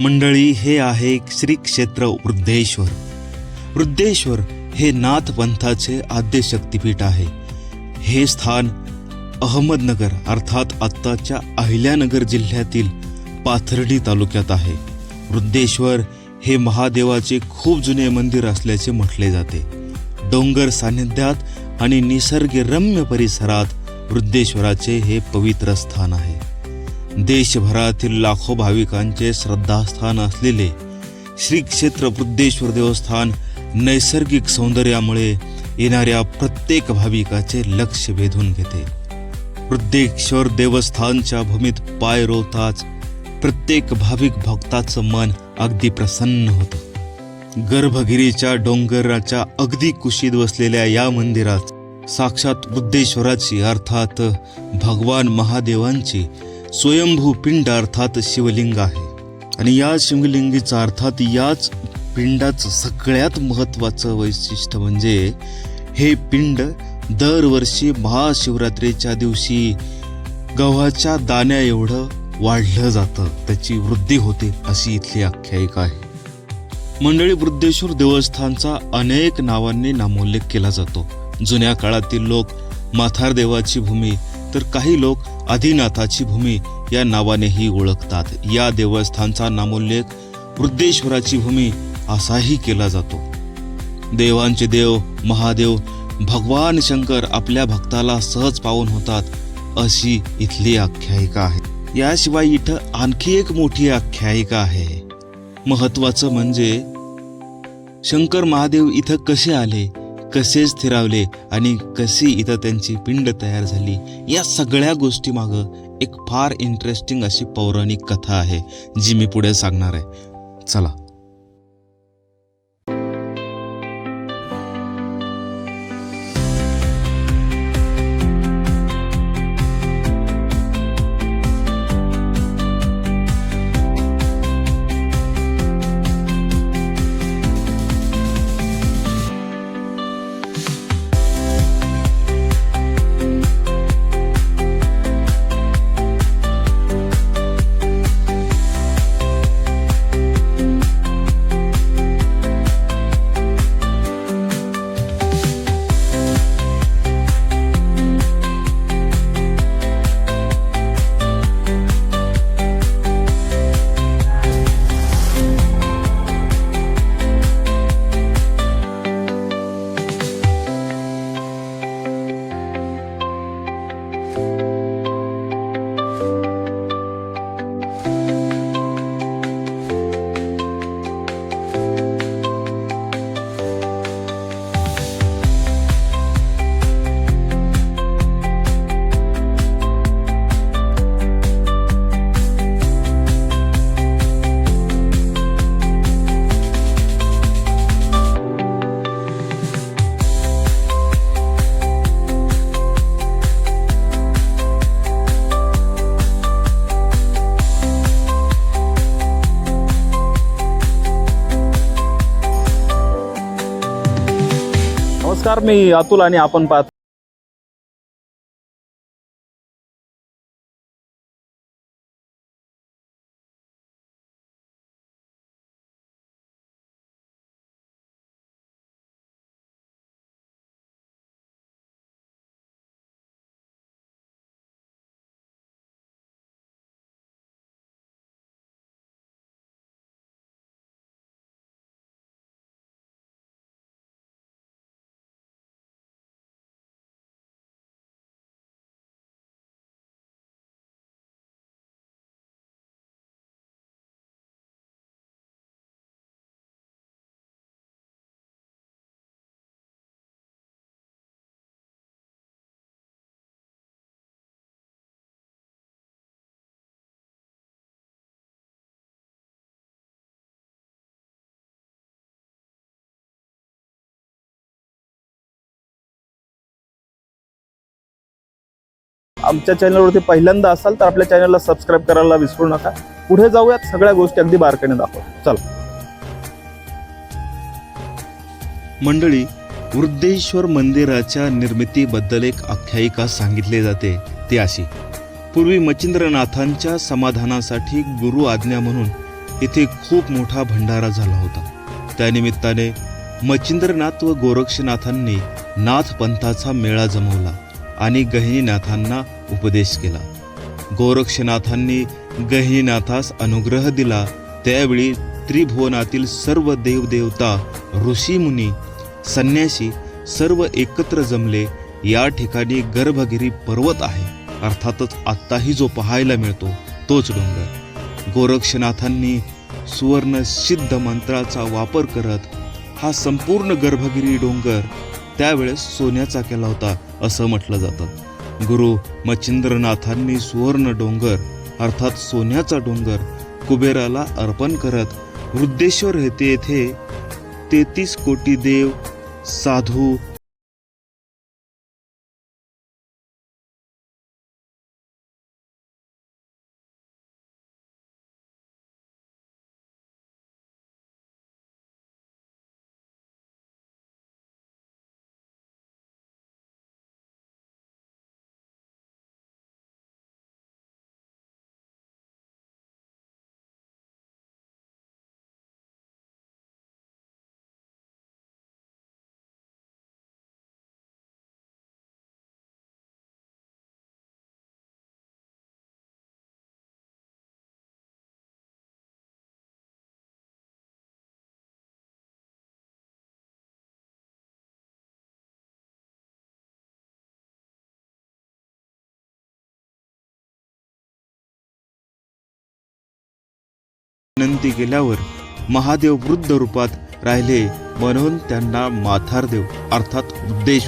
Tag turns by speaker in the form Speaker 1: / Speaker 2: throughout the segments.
Speaker 1: मंडळी हे आहे श्री क्षेत्र वृद्धेश्वर. वृद्धेश्वर हे नाथ पंथाचे आद्य शक्तिपीठ आहे. हे स्थान अहमदनगर अर्थात आत्ताच्या अहिल्यानगर जिल्ह्यातील पाथर्डी तालुक्यात आहे. वृद्धेश्वर हे महादेवाचे खूप जुने मंदिर असल्याचे म्हटले जाते. डोंगर सान्निध्यात आणि निसर्गरम्य परिसरात वृद्धेश्वराचे हे पवित्र स्थान आहे. देशभरातील लाखो भाविकांचे श्रद्धास्थान असलेले श्री क्षेत्र वृद्धेश्वर देवस्थान नैसर्गिक सौंदर्यामुळे येणाऱ्या प्रत्येक भाविकाचे लक्ष वेधून घेते. वृद्धेश्वर देवस्थानच्या भूमीत पाय रोवताच प्रत्येक भाविक भक्ताचं मन अगदी प्रसन्न होतं. गर्भगिरीच्या डोंगराच्या अगदी कुशीत बसलेल्या या मंदिरात साक्षात वृद्धेश्वराची अर्थात भगवान महादेवांची स्वयंभू पिंड अर्थात शिवलिंग आहे. आणि या शिवलिंगीचा अर्थात याच पिंडाचं सगळ्यात महत्त्वाचं वैशिष्ट्य म्हणजे हे पिंड दरवर्षी महाशिवरात्रीच्या दिवशी गव्हाच्या दाण्या एवढं वाढलं जातं. त्याची वृद्धी होते अशी इथली आख्यायिका आहे. मंडळी वृद्धेश्वर देवस्थानचा अनेक नावांनी नामोल्लेख केला जातो. जुन्या काळातील लोक माथार देवाची भूमी तर काही लोक आदिनाथाची भूमी या नावानेही ओळखतात. या देवस्थानचा नामोल्लेख वृद्धेश्वराची भूमी असाही केला जातो. देवांचे देव महादेव भगवान शंकर आपल्या भक्ताला सहज पावन होतात अशी इथली आख्यायिका आहे. याशिवाय इथं आणखी एक मोठी आख्यायिका आहे. महत्वाचं म्हणजे शंकर महादेव इथं कसे आले? कसे स्थिरावले आणि कशी इथं त्यांची पिंड तयार झाली या सगळ्या गोष्टी मागं एक फार इंटरेस्टिंग अशी पौराणिक कथा आहे जी मी पुढे सांगणार आहे. चला.
Speaker 2: नमस्कार मी अतुल आणि आपण पाहत आमच्या चॅनलवरती पहिल्यांदा असाल तर आपल्या चॅनलला सबस्क्राईब करायला विसरू नका. पुढे जाऊयात सगळ्या गोष्टी अगदी बारकाईने दाखवू. चला.
Speaker 1: मंडळी वृद्धेश्वर मंदिराच्या निर्मितीबद्दल एक आख्यायिका सांगितली जाते ती अशी. पूर्वी मच्छिंद्रनाथांच्या समाधानासाठी गुरु आज्ञा म्हणून इथे खूप मोठा भंडारा झाला होता. त्यानिमित्ताने मच्छिंद्रनाथ व गोरक्षनाथांनी नाथपंथाचा मेळा जमवला. आणि गहिनीनाथांना उपदेश केला. गोरक्षनाथांनी गहिनीनाथास अनुग्रह दिला. त्यावेळी त्रिभुवनातील सर्व देवदेवता ऋषीमुनी संन्यासी सर्व एकत्र जमले. या ठिकाणी गर्भगिरी पर्वत आहे. अर्थातच आत्ताही जो पाहायला मिळतो तोच डोंगर. गोरक्षनाथांनी सुवर्ण सिद्ध मंत्राचा वापर करत हा संपूर्ण गर्भगिरी डोंगर त्यावेळेस सोन्याचा केला होता असं म्हटलं जातं. गुरु मच्छिंद्रनाथांनी सुवर्ण डोंगर अर्थात सोन्याचा डोंगर कुबेराला अर्पण करत वृद्धेश्वर येथे येथे तेहतीस कोटी देव साधू विनंती केल्यावर महादेव वृद्ध रूपात राहिले म्हणून त्यांना माथारदेव अर्थात उद्देश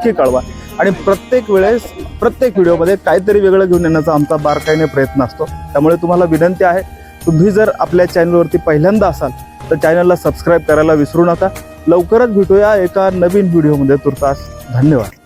Speaker 2: नक्की कळवा. आणि प्रत्येक वेळेस प्रत्येक व्हिडिओमध्ये काहीतरी वेगळं घेऊन येण्याचा आमचा बारकाईने प्रयत्न असतो. त्यामुळे तुम्हाला विनंती आहे तुम्ही जर आपल्या चॅनलवरती पहिल्यांदा असाल तर चॅनलला सबस्क्राईब करायला विसरू नका. लवकरच भेटूया एका नवीन व्हिडिओमध्ये तुर्तास धन्यवाद.